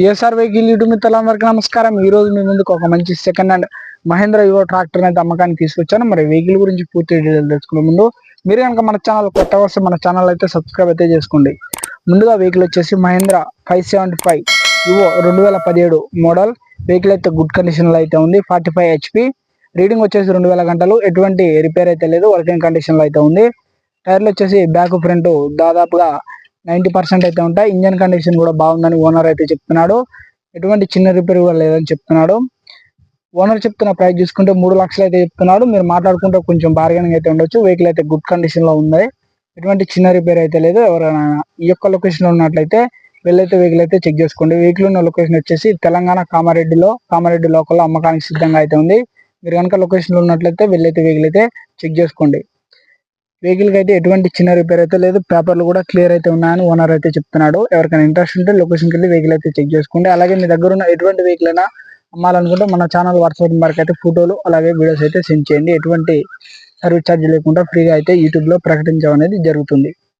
ASR vehicle YouTube మిత్రులందరికీ నమస్కారం. ఈ రోజు మీ ముందుకు ఒక మంచి సెకండ్ హ్యాండ్ మహేంద్ర యువ ట్రాక్టర్ అయితే అమ్మకానికి తీసుకొచ్చాను. మరి వెహికల్ గురించి పూర్తి డీటెయిల్ తెలుసుకునే ముందు మీరు కనుక మన ఛానల్ కొత్త వస్తే మన ఛానల్ అయితే సబ్స్క్రైబ్ అయితే చేసుకోండి. ముందుగా వెహికల్ వచ్చేసి Mahindra five seventy five Yuvo రెండు వేల పదిహేడు మోడల్. వెహికల్ అయితే గుడ్ కండిషన్లో అయితే ఉంది. ఫార్టీ ఫైవ్ హెచ్పి రీడింగ్ వచ్చేసి రెండు వేల గంటలు. ఎటువంటి రిపేర్ అయితే లేదు. వర్కింగ్ కండిషన్లో అయితే ఉంది. టైర్లు వచ్చేసి బ్యాక్ ఫ్రంట్ దాదాపుగా నైంటీ పర్సెంట్ అయితే ఉంటాయి. ఇంజన్ కండిషన్ కూడా బాగుందని ఓనర్ అయితే చెప్తున్నాడు. ఎటువంటి చిన్న రిపేర్ కూడా లేదని చెప్తున్నాడు. ఓనర్ చెప్తున్న ప్రైస్ చూసుకుంటే మూడు లక్షలు అయితే చెప్తున్నాడు. మీరు మాట్లాడుకుంటే కొంచెం బార్గెనింగ్ అయితే ఉండొచ్చు. వెహికల్ అయితే గుడ్ కండిషన్లో ఉంది. ఎటువంటి చిన్న రిపేర్ అయితే లేదు. ఎవరైనా ఈ యొక్క లొకేషన్లో ఉన్నట్లయితే వెళ్ళైతే వెహికల్ అయితే చెక్ చేసుకోండి. వెహికల్ ఉన్న లొకేషన్ వచ్చేసి తెలంగాణ కామారెడ్డిలో కామారెడ్డి లోకల్లో అమ్మకానికి సిద్ధంగా అయితే ఉంది. మీరు కనుక లొకేషన్లో ఉన్నట్లయితే వెళ్ళైతే వెహికల్ అయితే చెక్ చేసుకోండి. వెహికల్కి అయితే ఎటువంటి చిన్న రిపేర్ అయితే లేదు. పేపర్లు కూడా క్లియర్ అయితే ఉన్నాయని ఓనర్ అయితే చెప్తున్నాడు. ఎవరికైనా ఇంట్రెస్ట్ ఉంటే లొకేషన్కి వెళ్ళి వెహికల్ అయితే చెక్ చేసుకోండి. అలాగే మీ దగ్గర ఉన్న ఎటువంటి వెహికల్ అయినా అమ్మాలనుకుంటే మన ఛానల్ వాట్సాప్ నెంబర్కి అయితే ఫోటోలు అలాగే వీడియోస్ అయితే సెండ్ చేయండి. ఎటువంటి సర్వీస్ ఛార్జ్ లేకుండా ఫ్రీగా అయితే యూట్యూబ్లో ప్రకటించడం అనేది జరుగుతుంది.